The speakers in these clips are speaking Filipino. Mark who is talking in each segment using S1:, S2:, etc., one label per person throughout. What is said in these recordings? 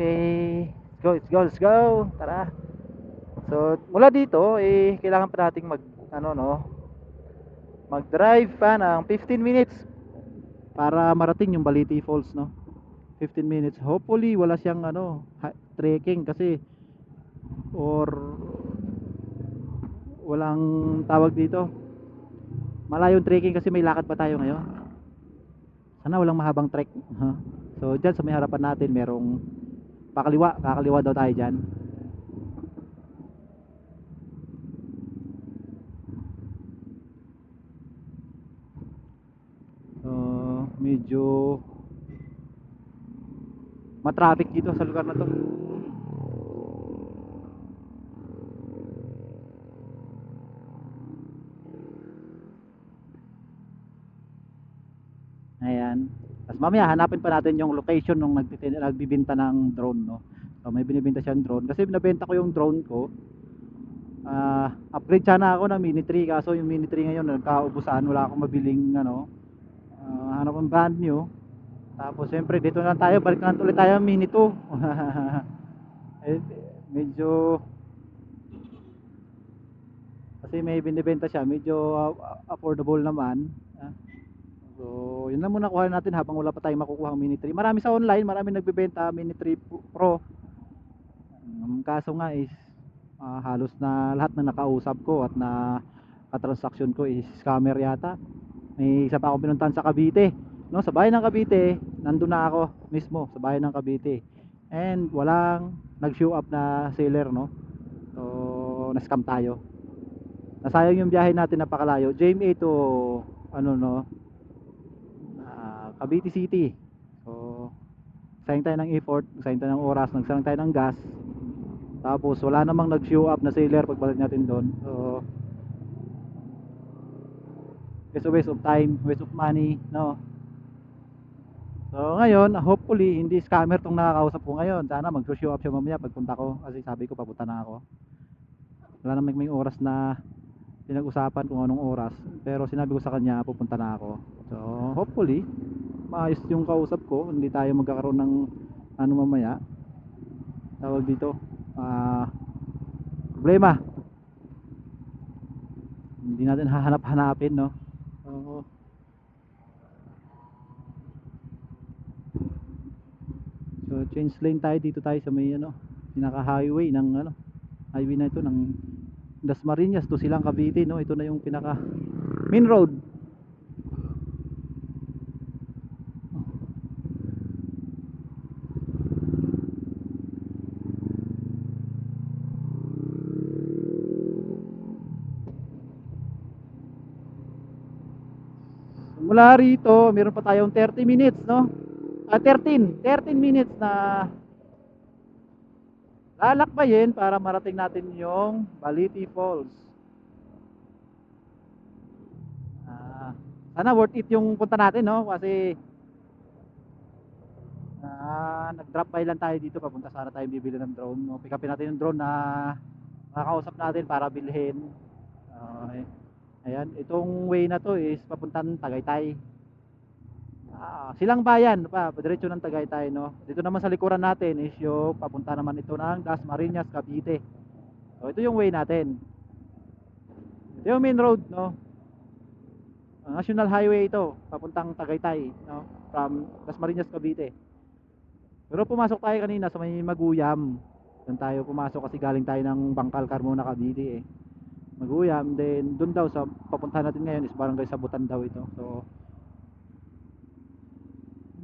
S1: Okay. Let's go, let's go, let's go. Tara. So, mula dito, eh, kailangan pa nating mag, ano, no, mag-drive pa ng 15 minutes para marating yung Baliti Falls, no. 15 minutes. Hopefully, wala siyang, ano, trekking kasi, or, walang tawag dito. Malayong trekking kasi may lakad pa tayo ngayon. Sana walang mahabang trek. ha? So, dyan sa may harapan natin, merong pakaliwa, kakaliwa daw tayo dyan. So, medyo matraffic dito sa lugar na to. Ayan. Tapos mamaya hanapin pa natin yung location nung nagbibenta ng drone, no. So may binibenta siyang drone kasi binabenta ko yung drone ko. Ah, upgrade sana ako ng Mini 3 kaso yung Mini 3 ngayon nagkaubusan, wala akong mabiling ano. ah, hanap ng brand new. Tapos siyempre dito na tayo, balik na ulit tayo Mini 2. eh, medyo kasi may binibenta siya, medyo ah, affordable naman. So, yun lang muna kuha natin habang wala pa tayong makukuha ang Mini 3. Marami sa online, marami nagbebenta Mini 3 Pro. Ang kaso nga is ah, halos na lahat na nakausap ko at na katransaksyon ko is scammer yata. May isa pa akong pinuntahan sa Cavite. No, sa bahay ng Cavite, nandun na ako mismo sa bahay ng Cavite. And walang nag-show up na seller, no. So, na-scam tayo. Nasayang yung biyahe natin napakalayo. JMA to ano no, Cavite City. So, sayang tayo ng effort, sayang tayo ng oras, nagsayang tayo ng gas. Tapos wala namang nag-show up na seller pagbalik natin doon. So, it's a waste of time, waste of money, no. So, ngayon, hopefully, hindi scammer tong nakakausap ko ngayon. Sana mag-show up siya mamaya pagpunta ko. Kasi sabi ko, papunta na ako. Wala namang may oras na pinag-usapan kung anong oras. Pero sinabi ko sa kanya, pupunta na ako. So, hopefully, maayos yung kausap ko. Hindi tayo magkakaroon ng ano mamaya. Tawag dito. ah problema. Hindi natin hahanap-hanapin, no? Oo. So, change lane tayo dito tayo sa may ano, pinaka highway ng ano, highway na ito ng Dasmariñas to silang Cavite, no? Ito na yung pinaka main road. Mula rito, meron pa tayong 30 minutes, no? Ah, 13, 13 minutes na lalakbayin para marating natin yung Baliti Falls. Ah, sana worth it yung punta natin, no? Kasi ah, nag-drop by lang tayo dito papunta sana tayo bibili ng drone, no? Pick natin yung drone na makakausap natin para bilhin. Okay. Ayan, itong way na to is papuntang Tagaytay. Ah, silang bayan pa, diretso ng Tagaytay, no. Dito naman sa likuran natin is yung papunta naman ito ng Dasmariñas, Cavite. So ito yung way natin. Ito yung main road, no. Ah, National Highway ito, papuntang Tagaytay, no, from Dasmariñas, Cavite. Pero pumasok tayo kanina sa may Maguyam. Doon tayo pumasok kasi galing tayo ng Bangkal Carmona, Cavite eh. Maguyam, then doon daw sa papuntahan natin ngayon is barangay Sabutan daw ito. So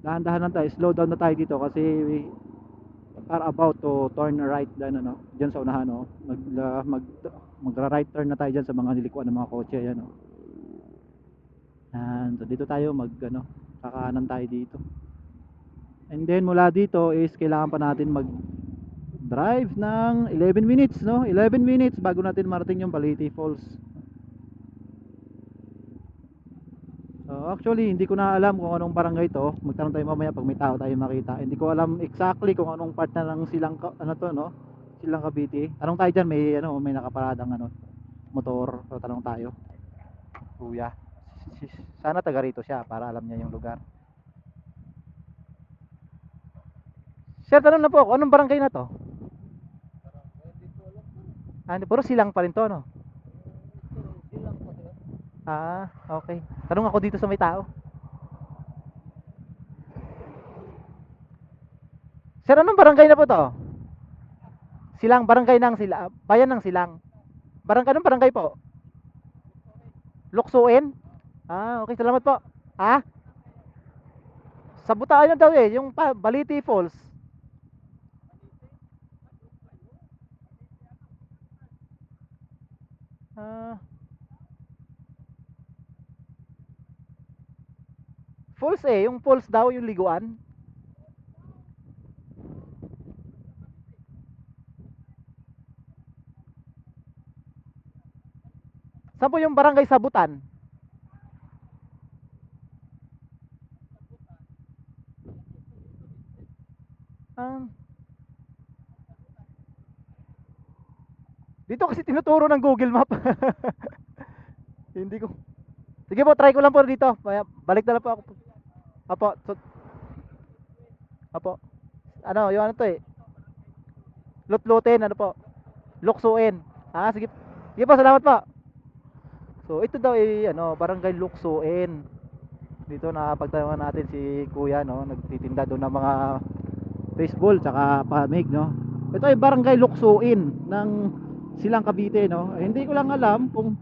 S1: dahan-dahan lang tayo, slow down na tayo dito kasi we are about to turn right dan ano, diyan sa unahan no. Mag la- mag magra-right turn na tayo diyan sa mga nilikuan ng mga kotse ayan no. And so dito tayo mag ano, kakanan tayo dito. And then mula dito is kailangan pa natin mag drive ng 11 minutes no? 11 minutes bago natin marating yung Baliti Falls. So actually hindi ko na alam kung anong barangay to. Magtanong tayo mamaya pag may tao tayo makita. Hindi ko alam exactly kung anong part na ng silang ano to no? Silang Cavite. Tanong tayo dyan may ano may nakaparadang ano motor. So tanong tayo. Kuya. Sana taga rito siya para alam niya yung lugar. Sir, tanong na po ako, anong barangay na to? Hindi, puro silang pa rin to, no? Ah, okay. Tanong ako dito sa may tao. Sir, anong barangay na po to? Silang, barangay ng sila, bayan ng silang. Barangay, anong barangay po? Luksuin? Ah, okay, salamat po. Ah? Sa Butaan na daw eh, yung pa, Baliti Falls. Ah. Falls eh, yung falls daw yung liguan. Saan po yung barangay Sabutan? Ah. Dito kasi tinuturo ng Google Map. Hindi ko. Sige po, try ko lang po dito. Balik na lang po ako. Apo. So, apo. Ano, yung ano to eh. Lutlutin, ano po. Luksuin. Ah, sige. Sige po, salamat po. So, ito daw eh, ano, barangay Luksuin. Dito na pagtanungan natin si Kuya, no, nagtitinda doon ng mga baseball tsaka pamig, no. Ito ay barangay Luksuin ng Silang Cavite, no. Eh, hindi ko lang alam kung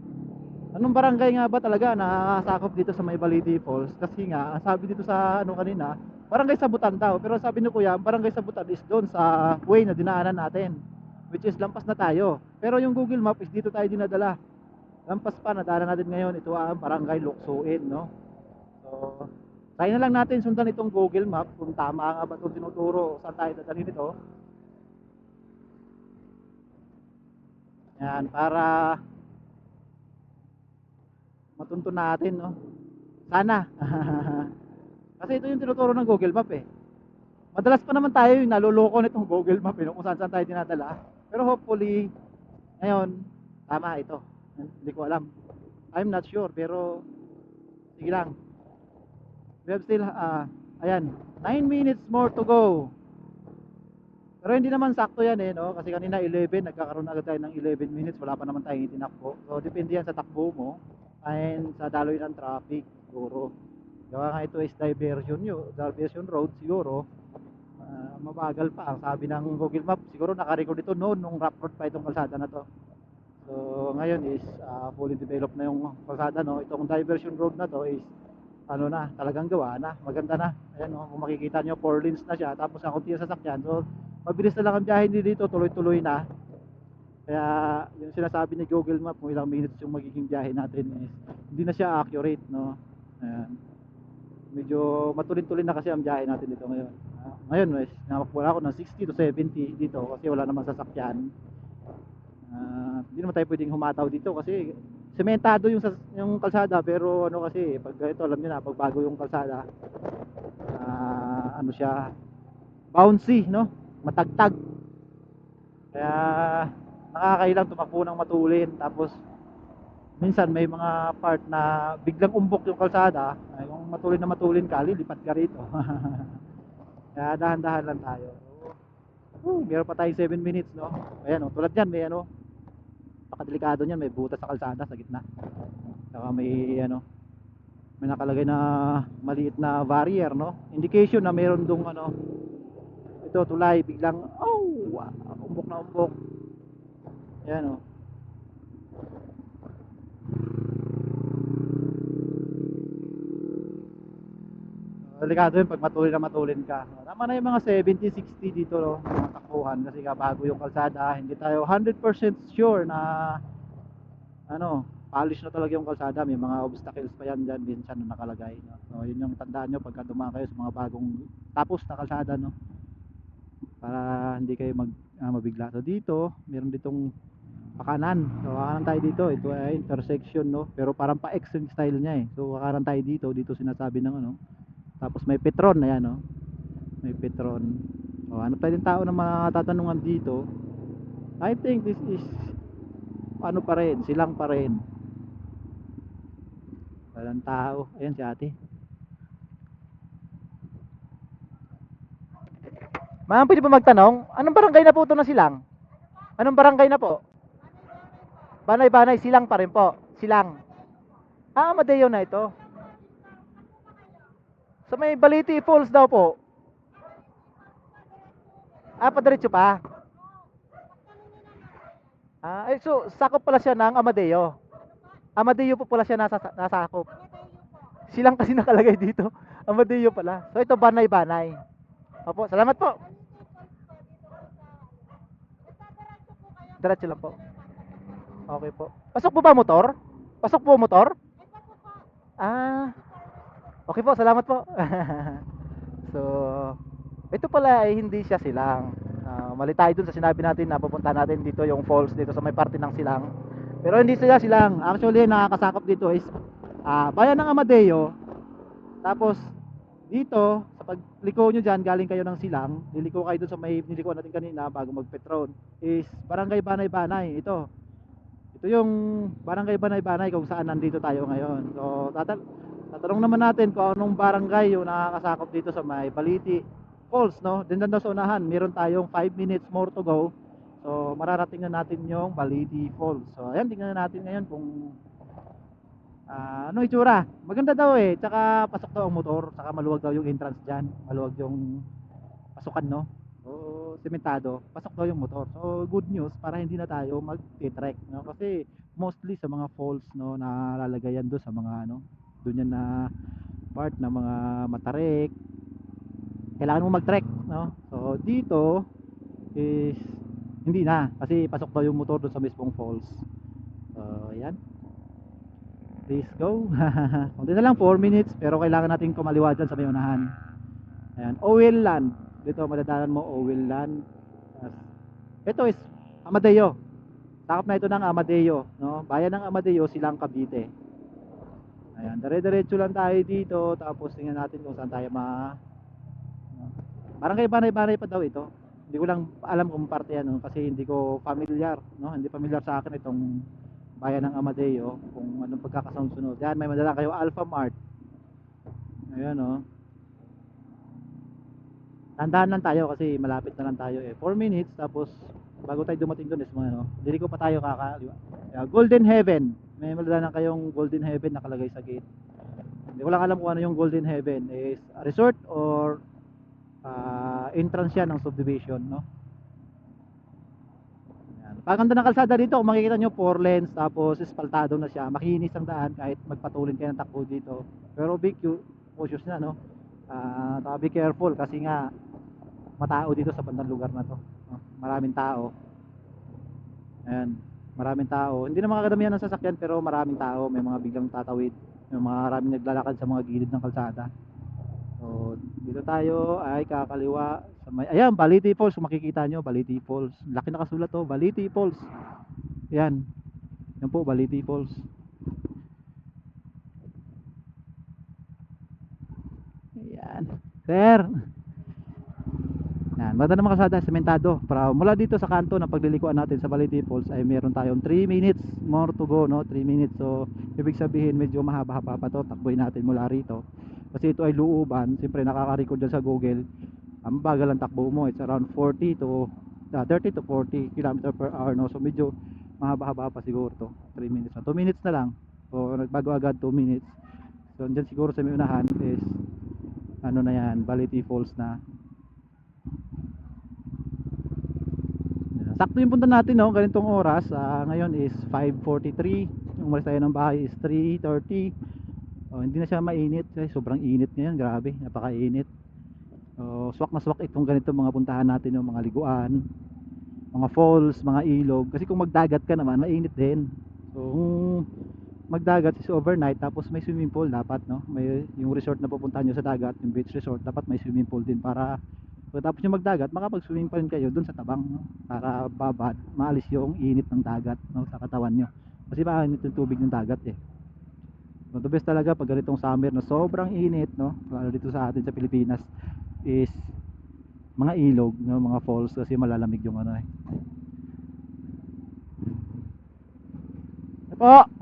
S1: anong barangay nga ba talaga nakakasakop dito sa May Baliti Falls kasi nga, sabi dito sa ano kanina, barangay Sabutan daw. Pero sabi ni Kuya, ang barangay Sabutan is doon sa way na dinaanan natin, which is lampas na tayo. Pero yung Google Map is dito tayo dinadala. Lampas pa, nadaanan natin ngayon, ito ang barangay Luksuin, no. So, tayo na lang natin sundan itong Google Map kung tama nga ba itong tinuturo saan tayo dadalhin ito. Yan, para matunto natin, no? Sana. Kasi ito yung tinuturo ng Google Map eh. Madalas pa naman tayo yung naluloko nitong Google Map eh, no? kung saan saan tayo dinadala. Pero hopefully, ngayon, tama ito. Hindi ko alam. I'm not sure, pero sige lang. We have still, ah, ayan, 9 minutes more to go. Pero hindi naman sakto yan eh, no? Kasi kanina 11, nagkakaroon agad tayo ng 11 minutes, wala pa naman tayong itinakbo. So, depende yan sa takbo mo and sa daloy ng traffic, siguro. Gawa nga ito is diversion yun, diversion road, siguro. ah, mabagal pa, ang sabi ng Google Map, siguro nakarecord ito noon, nung rough road pa itong kalsada na to. So, ngayon is ah, fully developed na yung kalsada, no? Itong diversion road na to is ano na, talagang gawa na, maganda na. Ayan, no? kung makikita nyo, 4 lanes na siya, tapos ang kunti sasakyan. So, mabilis na lang ang biyahe dito, tuloy-tuloy na. Kaya, yung sinasabi ni Google Map, kung ilang minutes yung magiging biyahe natin is, hindi na siya accurate, no? Ayan. Medyo matulin-tulin na kasi ang biyahe natin dito ngayon. Ah, ngayon, is, namakbo na ako ng 60 to 70 dito kasi wala namang sasakyan. Ah, hindi naman tayo pwedeng humataw dito kasi sementado yung yung kalsada pero ano kasi pag ito alam niyo na pag bago yung kalsada ah, ano siya bouncy no matagtag kaya nakakailang tumakbo ng matulin tapos minsan may mga part na biglang umbok yung kalsada ay kung matulin na matulin ka lilipat ka rito kaya dahan-dahan lang tayo Oh, meron pa tayong 7 minutes, no? Ayan, oh, tulad yan, may ano, napakadelikado niyan, may butas sa kalsada sa gitna. Saka may ano, may nakalagay na maliit na barrier, no? Indication na meron dong ano, ito tulay, biglang, oh, umbok na umbok. Ayan, oh. Delikado yun pag matulin na matulin ka. Tama na yung mga 70, 60 dito, no? mga takbuhan kasi nga bago yung kalsada, hindi tayo 100% sure na ano, polish na talaga yung kalsada, may mga obstacles pa yan dyan minsan na nakalagay. No? So, yun yung tandaan nyo pagka dumaan kayo sa mga bagong tapos na kalsada, no? Para hindi kayo mag, ah, mabigla. So dito, meron ditong pakanan. So pakanan tayo dito, ito ay intersection, no? Pero parang pa-X yung style niya eh. So pakanan tayo dito, dito sinasabi ng ano. Tapos may Petron, ayan, no? May Petron. O, ano tayo tao na mga tatanungan dito? I think this is ano pa rin, silang pa rin. Walang tao. Ayan si ate. Ma'am, pwede ba magtanong? Anong barangay na po ito na silang? Anong barangay na po? Banay-banay, silang pa rin po. Silang. Ah, Amadeo na ito. Sa may Baliti Falls daw po. Ah, padiretso pa. Ah, eh, so, sakop pala siya ng Amadeo. Amadeo po pala siya nasa, nasakop. Silang kasi nakalagay dito. Amadeo pala. So, ito banay-banay. Opo, salamat po. Diretso lang po. Okay po. Pasok po ba motor? Pasok po motor? Ah. Okay po, salamat po. so, ito pala ay hindi siya silang. Ah, mali tayo dun sa sinabi natin na pupunta natin dito yung falls dito sa may parte ng silang. Pero hindi sila silang. Actually, nakakasakop dito is ah, bayan ng Amadeo. Tapos dito, sa pagliko nyo dyan, galing kayo ng silang, liliko kayo dun sa may niliko natin kanina bago mag-petron, is Barangay Banay-Banay. Ito. Ito yung Barangay Banay-Banay kung saan nandito tayo ngayon. So, tatal tatanong naman natin kung anong barangay yung nakakasakop dito sa may Baliti Falls, no? Din daw sa meron tayong 5 minutes more to go. So, mararating na natin yung Baliti Falls. So, ayan, tingnan na natin ngayon kung Ah, ano itsura? Maganda daw eh. Tsaka pasok daw ang motor, tsaka maluwag daw yung entrance diyan. Maluwag yung pasukan, no? Sementado. Pasok daw yung motor. So, good news para hindi na tayo mag-trek, no? Kasi mostly sa mga falls, no, na lalagayan doon sa mga ano, doon yan na part ng mga matarik. Kailangan mo mag-trek, no? So, dito is hindi na kasi pasok daw yung motor doon sa mismong falls. So, yan. Please go. Kunti na lang 4 minutes pero kailangan natin kumaliwa dyan sa may unahan. Ayan, Owil Land. Dito madadaanan mo Owil Land. Yes. Ito is Amadeo. Takap na ito ng Amadeo, no? Bayan ng Amadeo, silang Cavite. Ayan, dire-diretso lang tayo dito tapos tingnan natin kung saan tayo ma no? Barangay Banay-Banay pa daw ito. Hindi ko lang alam kung parte yan, no? kasi hindi ko familiar, no? Hindi familiar sa akin itong bayan ng Amadeo kung anong pagkakasunod. Yan, may madala kayo Alpha Mart. Ayan oh. Tandaan lang tayo kasi malapit na lang tayo eh. 4 minutes tapos bago tayo dumating doon is mga ano, dili ko pa tayo kakaliwa. Yeah, Golden Heaven. May madala kayong Golden Heaven nakalagay sa gate. Hindi ko lang alam kung ano yung Golden Heaven is a resort or ah, entrance yan ng subdivision, no? Yan. Paganda ng kalsada dito, kung makikita nyo, 4 lanes, tapos espaltado na siya. Makinis ang daan kahit magpatulin kayo ng takbo dito. Pero Q, cautious na, no? Uh, be careful kasi nga matao dito sa bandang lugar na to. No? Maraming tao. Ayan, maraming tao. Hindi na makakadamihan ng sasakyan pero maraming tao. May mga biglang tatawid. May mga maraming naglalakad sa mga gilid ng kalsada. So, dito tayo ay kakaliwa sa may ayan, Baliti Falls. Makikita nyo, Baliti Falls. Laki nakasulat to, Baliti Falls. Ayan. Yan po, Baliti Falls. Ayan. Sir. Yan, maganda na makasada, sementado. Para mula dito sa kanto ng paglilikuan natin sa Baliti Falls ay meron tayong 3 minutes more to go, no? 3 minutes. So, ibig sabihin medyo mahaba-haba pa to. Takboy natin mula rito. Kasi ito ay luuban. Siyempre nakaka-record dyan sa Google. Ang bagal ang takbo mo. It's around 40 to uh, 30 to 40 km per hour, no? So, medyo mahaba-haba pa siguro to. 3 minutes na. 2 minutes na lang. So, nagbago agad 2 minutes. So, dyan siguro sa may unahan is ano na yan, Baliti Falls na. Yan. Sakto yung punta natin, no? Ganitong oras. ah, ngayon is 5.43. Yung umalis tayo ng bahay is 3.30. Oh, hindi na siya mainit. Kasi sobrang init ngayon. Grabe, napakainit. Oh, swak na swak itong ganito mga puntahan natin, no? mga liguan, mga falls, mga ilog. Kasi kung magdagat ka naman, mainit din. So, magdagat is overnight tapos may swimming pool dapat no may yung resort na pupuntahan nyo sa dagat yung beach resort dapat may swimming pool din para tapos yung magdagat makapag swimming pa rin kayo dun sa tabang no? para babad maalis yung init ng dagat no sa katawan nyo. Kasi mainit yung tubig ng dagat eh. So, the best talaga pag ganitong summer na sobrang init no lalo dito sa atin sa Pilipinas is mga ilog no mga falls kasi malalamig yung ano eh. Po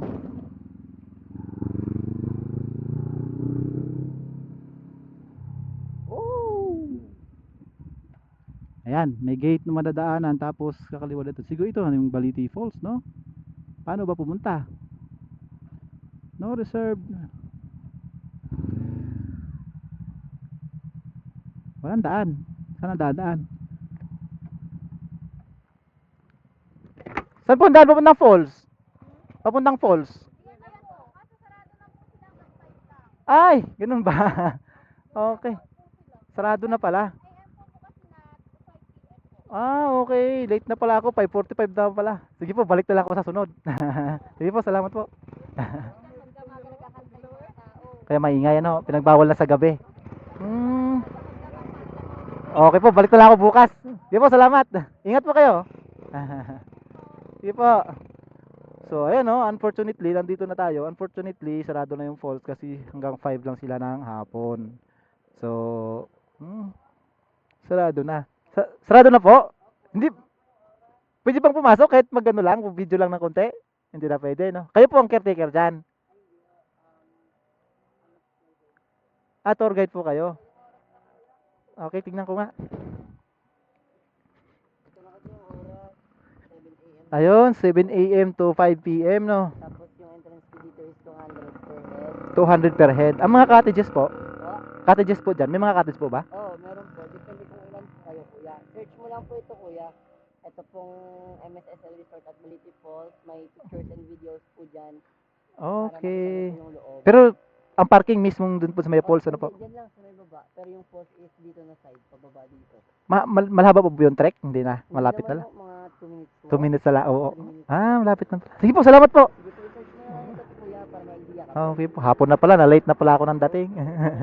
S1: Oh. Yan, may gate na madadaanan tapos kakaliwa dito. Siguro ito yung Baliti Falls, no? Paano ba pumunta? No reserve. Walang daan. Saan dadaan? Saan po ang daan papuntang falls? Papuntang falls? Ay, ganun ba? okay. Sarado na pala. Ah, okay. Late na pala ako. 5.45 na pala. Sige po, balik na lang ako sa sunod. Sige po, salamat po. Kaya maingay ano, pinagbawal na sa gabi. Hmm. Okay po, balik na lang ako bukas. Sige po, salamat. Ingat po kayo. Sige po. So, ayan no, unfortunately, nandito na tayo. Unfortunately, sarado na yung falls kasi hanggang 5 lang sila ng hapon. So, hmm, sarado na. Sa- sarado na po? Hindi, pwede bang pumasok kahit magano lang, video lang ng konti? Hindi na pwede, no? Kayo po ang caretaker dyan. Ah, tour guide po kayo. Okay, tingnan ko nga. Ayun, 7 a.m. to 5 p.m. no.
S2: Tapos yung entrance fee dito is 200 per head.
S1: 200 per head. Ang mga cottages po,
S2: Oh,
S1: cottages po dyan. May mga cottage po ba?
S2: oh, meron po. Depende kung ilan po kayo, kuya. Search mo lang po ito, kuya. Ito pong MSSL Resort at Baliti Falls. May pictures and videos po dyan.
S1: Okay. Pero ang parking mismo dun po sa may falls, ano po?
S2: Diyan lang sa may baba. Pero yung falls is dito na side, pababa dito.
S1: Ma- mal- malhaba po ba yung trek? Hindi na. Malapit na lang.
S2: Mga 2 minutes po.
S1: 2 minutes na lang. Oo. Ah, malapit na. Sige po, salamat po. Okay po. Hapon na pala. Na-late na pala ako ng dating.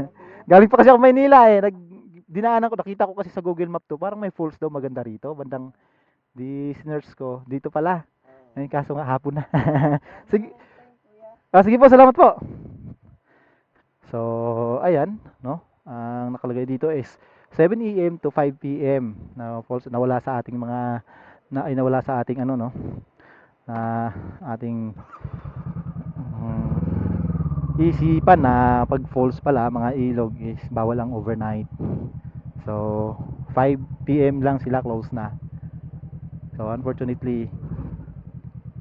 S1: Galing pa kasi ako Maynila eh. Nag dinaanan ko, nakita ko kasi sa Google Map to. Parang may falls daw maganda rito. Bandang di sinerge ko. Dito pala.
S2: Oh.
S1: Ayun, kaso nga hapon na. sige. Ah, sige po, salamat po. So, ayan, no? Ang nakalagay dito is 7 AM to 5 PM na falls nawala sa ating mga na ay nawala sa ating ano no na ating um, isipan na pag falls pala mga ilog is bawal ang overnight so 5 PM lang sila close na. So unfortunately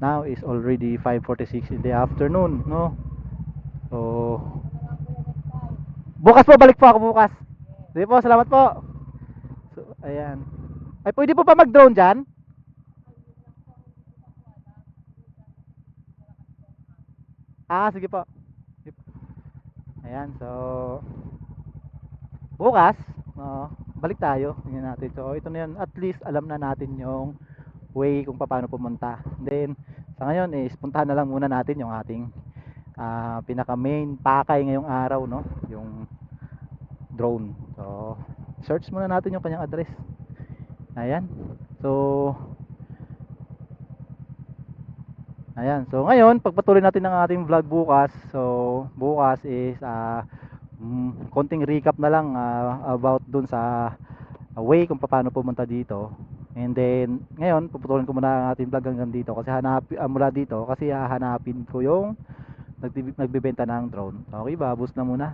S1: now is already 5:46 in the afternoon no? So bukas po balik po ako bukas. Sige po salamat po. So ayan. Ay pwede po pa mag drone dyan? Ah Sige po. ayan so bukas no, balik tayo. Tingnan natin so ito na yun. At least alam na natin yung way kung paano pumunta. Then sa ngayon is puntahan na lang muna natin yung ating ah, pinaka main pakay ngayong araw no? Yung drone. So search muna natin yung kanyang address. Ayan. So ayan. So ngayon pagpatuloy natin ang ating vlog bukas. So bukas is ah mm, konting recap na lang ah, about dun sa way kung paano pumunta dito And then, ngayon, puputulin ko muna ang ating vlog hanggang dito kasi hanapin, ah, mula dito kasi hahanapin ko yung nagbi- nagbebenta ng drone. Okay ba? Boost na muna.